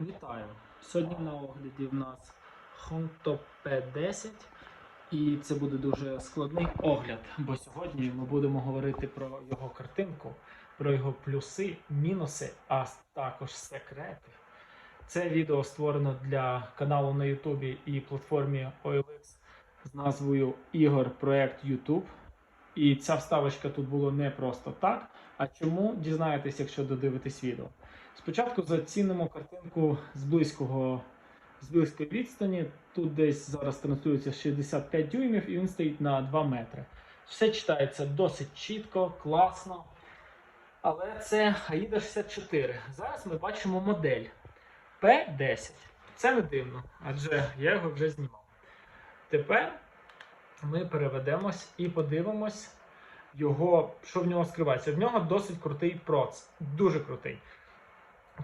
Вітаю! Сьогодні на огляді в нас Honto P10 і це буде дуже складний огляд, бо сьогодні ми будемо говорити про його картинку, про його плюси, мінуси, а також секрети. Це відео створено для каналу на YouTube і платформі OLX з назвою Ігор Проект YouTube. І ця вставочка тут було не просто так. А чому дізнаєтесь, якщо додивитесь відео? Спочатку зацінимо картинку з близького з близької відстані. Тут десь зараз транслюється 65 дюймів і він стоїть на 2 метри. Все читається досить чітко, класно. Але це AIDA 64. Зараз ми бачимо модель P10. Це не дивно, адже я його вже знімав. Тепер ми переведемось і подивимось його, що в нього скривається. В нього досить крутий проц, дуже крутий.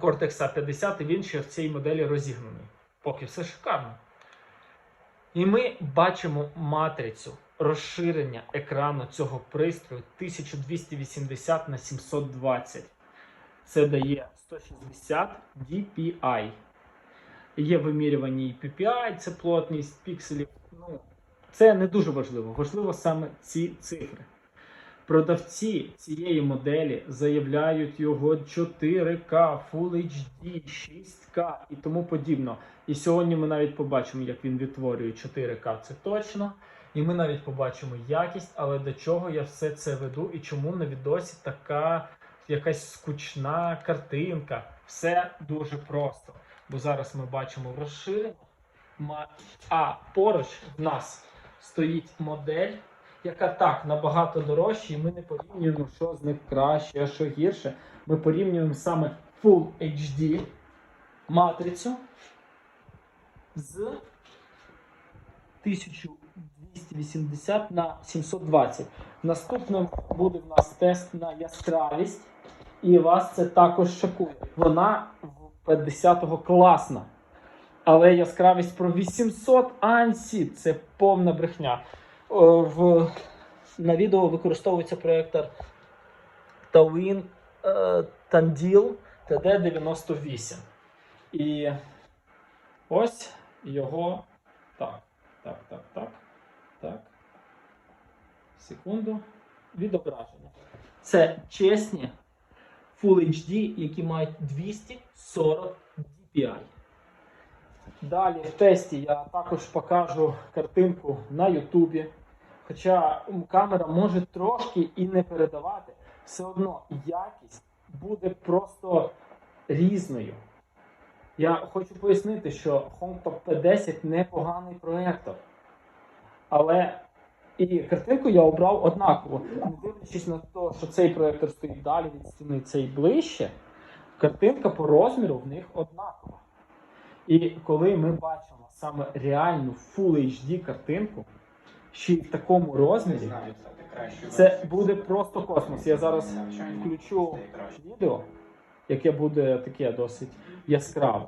Cortex A50, і він ще в цій моделі розігнаний. Поки все шикарно. І ми бачимо матрицю розширення екрану цього пристрою 1280 на 720. Це дає 160 DPI. Є вимірювання і PPI, це плотність пікселів. Це не дуже важливо. Важливо саме ці цифри. Продавці цієї моделі заявляють його 4К, Full HD, 6К і тому подібно. І сьогодні ми навіть побачимо, як він відтворює 4К, це точно. І ми навіть побачимо якість, але до чого я все це веду і чому на відосі така якась скучна картинка. Все дуже просто. Бо зараз ми бачимо розширення, а поруч в нас стоїть модель яка так набагато дорожча, і ми не порівнюємо, що з них краще, а що гірше. Ми порівнюємо саме Full HD матрицю з 1280 на 720. Наступним буде в нас тест на яскравість, і вас це також шокує. Вона в 50-го класна. Але яскравість про 800 ансі це повна брехня. В, на відео використовується проєктор Tawin е, Tandil TD98. І ось його. Так, так, так, так. Так. Секунду. Відображення. Це чесні Full HD, які мають 240 DPI. Далі в тесті я також покажу картинку на Ютубі. Хоча камера може трошки і не передавати, все одно якість буде просто різною. Я хочу пояснити, що HomeTop P10 непоганий проєктор. Але і картинку я обрав однаково. Не дивлячись на те, що цей проєктор стоїть далі від стіни, цей ближче, картинка по розміру в них однакова. І коли ми бачимо саме реальну Full HD картинку, ще й в такому розмірі, це буде просто космос. Я зараз включу відео, яке буде таке досить яскраве.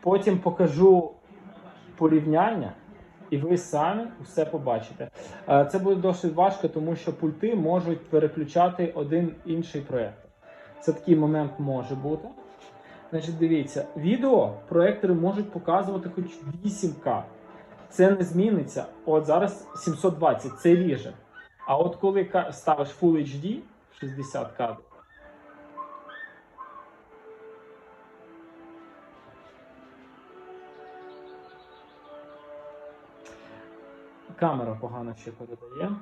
Потім покажу порівняння, і ви самі все побачите. Е, Це буде досить важко, тому що пульти можуть переключати один інший проєктор. Це такий момент може бути. Значить, дивіться, відео проектори можуть показувати хоч 8К. Це не зміниться. От зараз 720, це ріже. А от коли ставиш Full HD 60 кадрів, камера погано ще передає.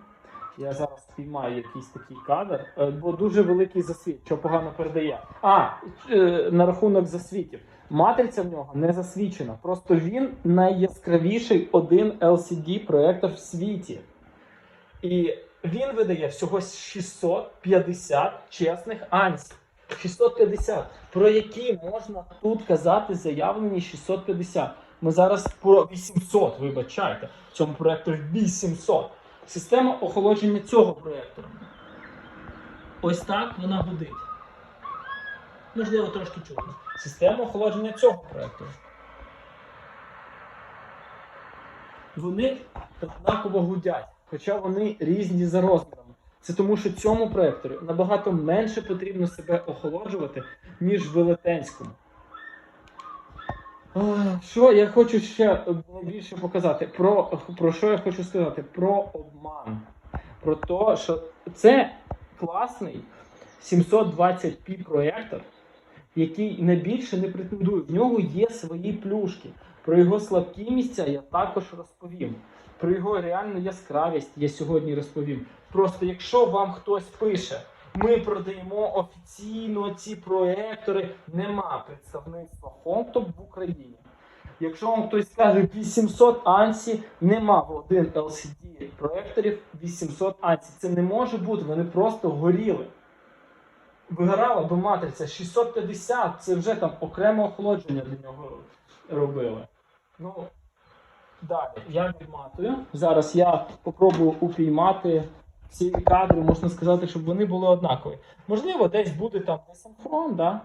Я зараз спіймаю якийсь такий кадр, е, бо дуже великий засвіт, що погано передає. А, е, на рахунок засвітів. Матриця в нього не засвічена. Просто він найяскравіший один LCD проектор в світі. І він видає всього 650 чесних ансів. 650. Про які можна тут казати заявлені 650. Ми зараз про 800, вибачайте. В цьому проекторі 800. Система охолодження цього проєктора. Ось так вона гудить. Можливо, трошки чутно. Система охолодження цього проєктора. Вони однаково гудять, хоча вони різні за розмірами. Це тому, що цьому проєктору набагато менше потрібно себе охолоджувати, ніж велетенському. Що я хочу ще найбільше показати? Про, про що я хочу сказати? Про обман. Про те, що це класний 720p проєктор, який найбільше не претендує. В нього є свої плюшки. Про його слабкі місця я також розповім. Про його реальну яскравість я сьогодні розповім. Просто якщо вам хтось пише, ми продаємо офіційно ці проектори, нема представництва Хомтоп в Україні. Якщо вам хтось скаже 800 ансі, нема в один LCD проекторів 800 ансі. Це не може бути, вони просто горіли. Вигорала би матриця 650, це вже там окреме охолодження для нього робили. Ну, далі, я відматую. Зараз я попробую упіймати ці кадри, можна сказати, щоб вони були однакові. Можливо, десь буде там десинхрон, да?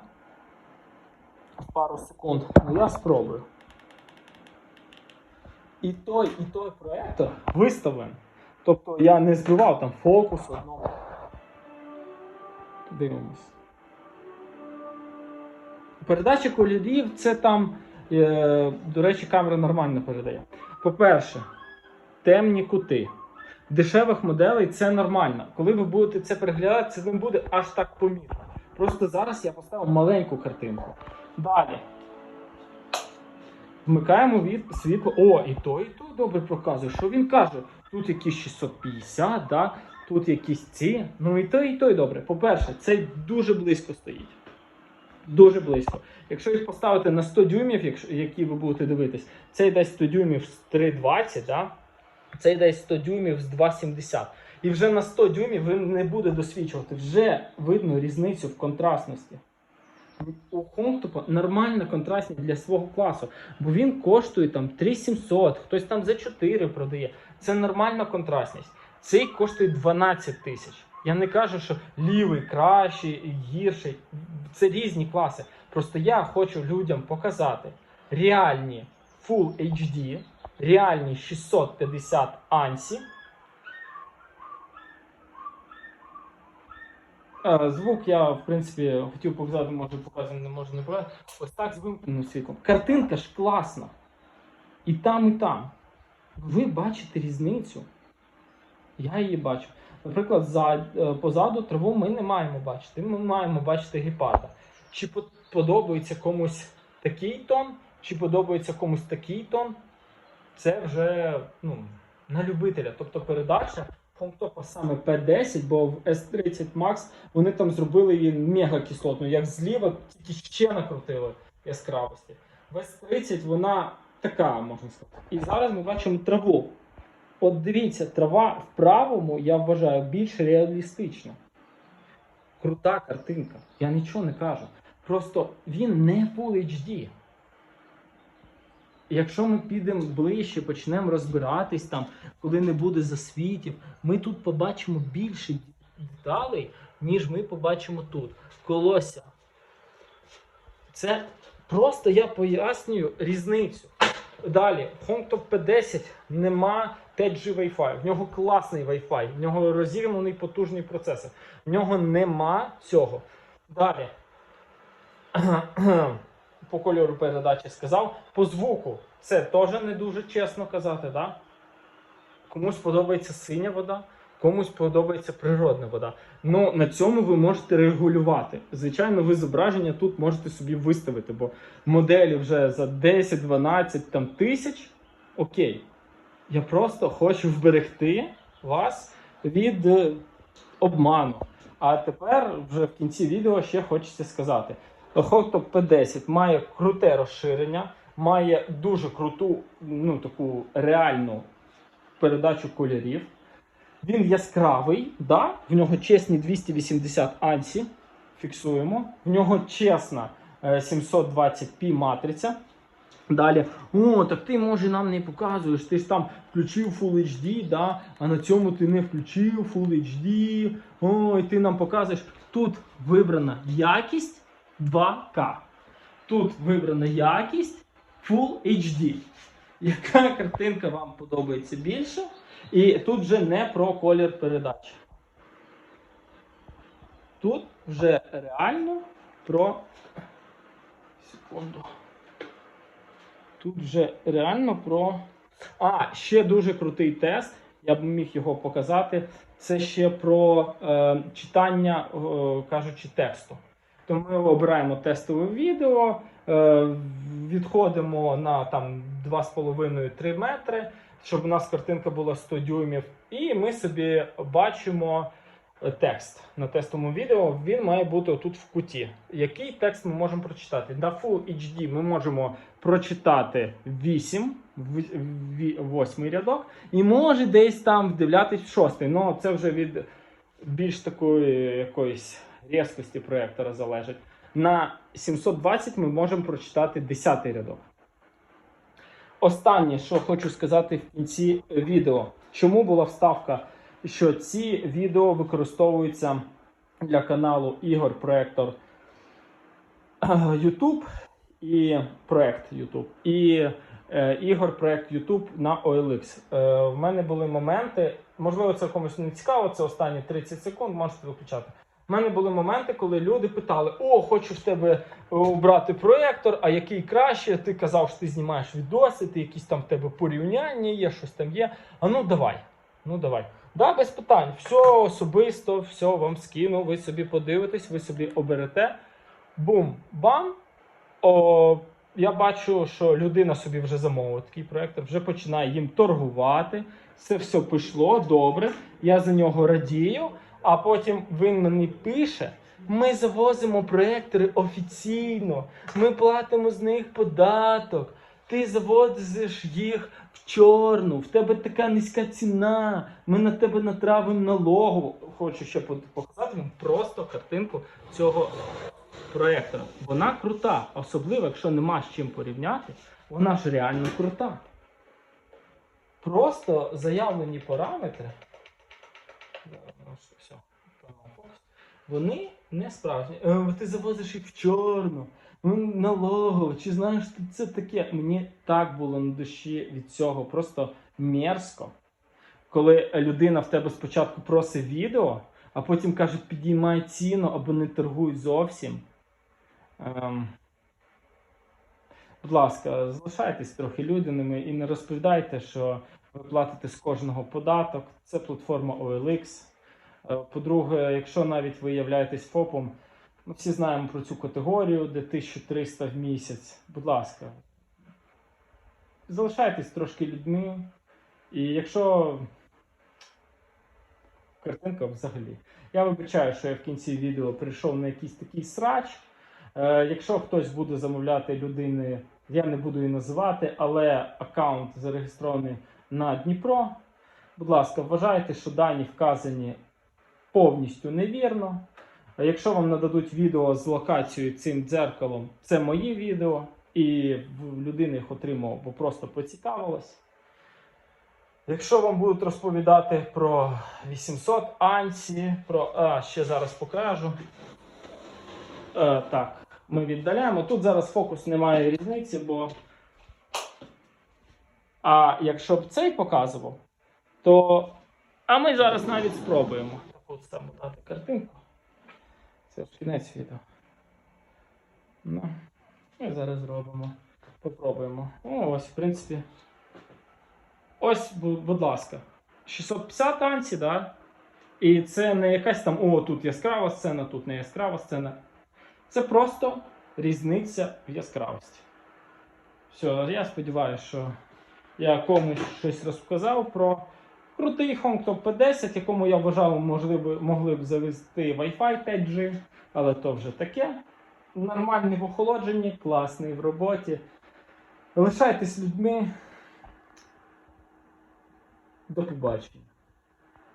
Пару секунд. Ну я спробую. І той, і той проектор виставлений. Тобто я не збивав там фокус одного. Дивимось. Передача кольорів це там, е, до речі, камера нормально передає. По-перше, темні кути. Дешевих моделей це нормально. Коли ви будете це переглядати, це не буде аж так помітно. Просто зараз я поставив маленьку картинку. Далі. Вмикаємо від світло. О, і той, і той добре показує. Що він каже? Тут якісь 650, да? тут якісь ці. Ну і той, і той добре. По-перше, цей дуже близько стоїть. Дуже близько. Якщо їх поставити на 100 дюймів, які ви будете дивитись, цей десь 100 дюймів з 3,20, да? Цей десь 100 дюймів з 2,70. І вже на 100 дюймів він не буде досвідчувати. Вже видно різницю в контрастності. У Хомтопа нормальна контрастність для свого класу, бо він коштує там 3700, хтось там за 4 продає. Це нормальна контрастність. Цей коштує 12 тисяч. Я не кажу, що лівий кращий, гірший. Це різні класи. Просто я хочу людям показати реальні Full HD, реальні 650 Ансі. Е, Звук я, в принципі, хотів показати, може показати, не можу не показати. Ось так з вимкненим світлом. Картинка ж класна. І там, і там. Ви бачите різницю. Я її бачу. Наприклад, за, е, позаду траву ми не маємо бачити. Ми маємо бачити гепарда. Чи подобається комусь такий тон, чи подобається комусь такий тон, це вже ну, на любителя. Тобто передача Хомтопа саме P10, бо в S30 Max вони там зробили її мега кислотну, як зліва, тільки ще накрутили яскравості. В S30 вона така, можна сказати. І зараз ми бачимо траву. От дивіться, трава в правому, я вважаю, більш реалістична. Крута картинка. Я нічого не кажу. Просто він не Full HD. Якщо ми підемо ближче, почнемо розбиратись там, коли не буде засвітів, ми тут побачимо більше деталей, ніж ми побачимо тут. Колося. Це просто я пояснюю різницю. Далі, HomeTop P10 нема 5G Wi-Fi. В нього класний Wi-Fi, в нього розігнаний потужний процесор. В нього нема цього. Далі. По кольору передачі сказав. По звуку це теж не дуже чесно казати, да? Комусь подобається синя вода, комусь подобається природна вода. Ну на цьому ви можете регулювати. Звичайно, ви зображення тут можете собі виставити, бо моделі вже за 10-12 там, тисяч. Окей. Я просто хочу вберегти вас від е, обману. А тепер вже в кінці відео ще хочеться сказати. Hotop P10 має круте розширення, має дуже круту, ну таку реальну передачу кольорів. Він яскравий, да? в нього чесні 280 ансі. Фіксуємо. В нього чесна е, 720p матриця. Далі, о, так ти може нам не показуєш, ти ж там включив Full HD, да? а на цьому ти не включив Full HD. Ой, ти нам показуєш. Тут вибрана якість 2К. Тут вибрана якість Full HD. Яка картинка вам подобається більше? І тут вже не про колір передачі. Тут вже реально про. Секунду. Тут вже реально про. А, ще дуже крутий тест. Я б міг його показати. Це ще про е, читання, е, кажучи, тексту. То ми обираємо тестове відео, е, відходимо на там 2,5-3 метри, щоб у нас картинка була 100 дюймів, і ми собі бачимо е, текст на тестовому відео. Він має бути отут в куті. Який текст ми можемо прочитати? На Full HD ми можемо прочитати 8, 8 рядок, і може десь там вдивлятись в шостий. Ну це вже від більш такої якоїсь різкості проєктора залежить. На 720 ми можемо прочитати 10 рядок. Останнє, що хочу сказати в кінці відео, чому була вставка, що ці відео використовуються для каналу Ігор Проектор е, YouTube і проект YouTube. І е, Ігор проект YouTube на OLX. Е, в мене були моменти, можливо, це комусь не цікаво, це останні 30 секунд, можете виключати. У мене були моменти, коли люди питали: О, хочу в тебе обрати проєктор, а який краще? Ти казав, що ти знімаєш відоси, ти якісь там в тебе порівняння є, щось там є. А ну давай. Ну давай. Да, без питань. Все особисто, все вам скину, ви собі подивитесь, ви собі оберете. Бум, бам. О, я бачу, що людина собі вже замовила такий проєктор, вже починає їм торгувати. Це все пішло добре. Я за нього радію. А потім він мені пише: ми завозимо проєктори офіційно, ми платимо з них податок. Ти завозиш їх в чорну, в тебе така низька ціна. Ми на тебе натравимо налогу. Хочу ще показати вам просто картинку цього проєктора. Вона крута, особливо, якщо нема з чим порівняти, вона ж реально крута. Просто заявлені параметри. Все, вони не справжні. Е, Ти завозиш їх в чорну, ну, налогово, чи знаєш, що це таке? Мені так було на душі від цього просто мерзко. Коли людина в тебе спочатку просить відео, а потім каже, підіймай ціну або не торгуй зовсім. Ем... Будь ласка, залишайтесь трохи людяними і не розповідайте, що ви платите з кожного податок. Це платформа OLX. Е, По-друге, якщо навіть ви являєтесь ФОПом, ми всі знаємо про цю категорію, де 1300 в місяць. Будь ласка, залишайтесь трошки людьми. І якщо картинка взагалі. Я вибачаю, що я в кінці відео прийшов на якийсь такий срач. Е, якщо хтось буде замовляти людини, я не буду її називати, але аккаунт зареєстрований на Дніпро. Будь ласка, вважайте, що дані вказані повністю невірно. Якщо вам нададуть відео з локацією цим дзеркалом, це мої відео, і в людини їх отримав, бо просто поцікавилась. Якщо вам будуть розповідати про 800 Ансі, про. А, ще зараз покажу. Е, так, ми віддаляємо. Тут зараз фокус немає різниці, бо. А якщо б цей показував, то. А ми зараз навіть спробуємо. Таку саму дати картинку. Це ж кінець відео. Ну, ми зараз зробимо. Попробуємо. О, ось, в принципі. Ось, будь ласка. 650 ансі, да? І це не якась там, о, тут яскрава сцена, тут не яскрава сцена. Це просто різниця в яскравості. Все, я сподіваюся, що я комусь щось розказав про крутий HomeTop P10, якому я вважав, можливо, могли б завести Wi-Fi 5G, але то вже таке. Нормальний в охолодженні, класний в роботі. Лишайтесь людьми. До побачення.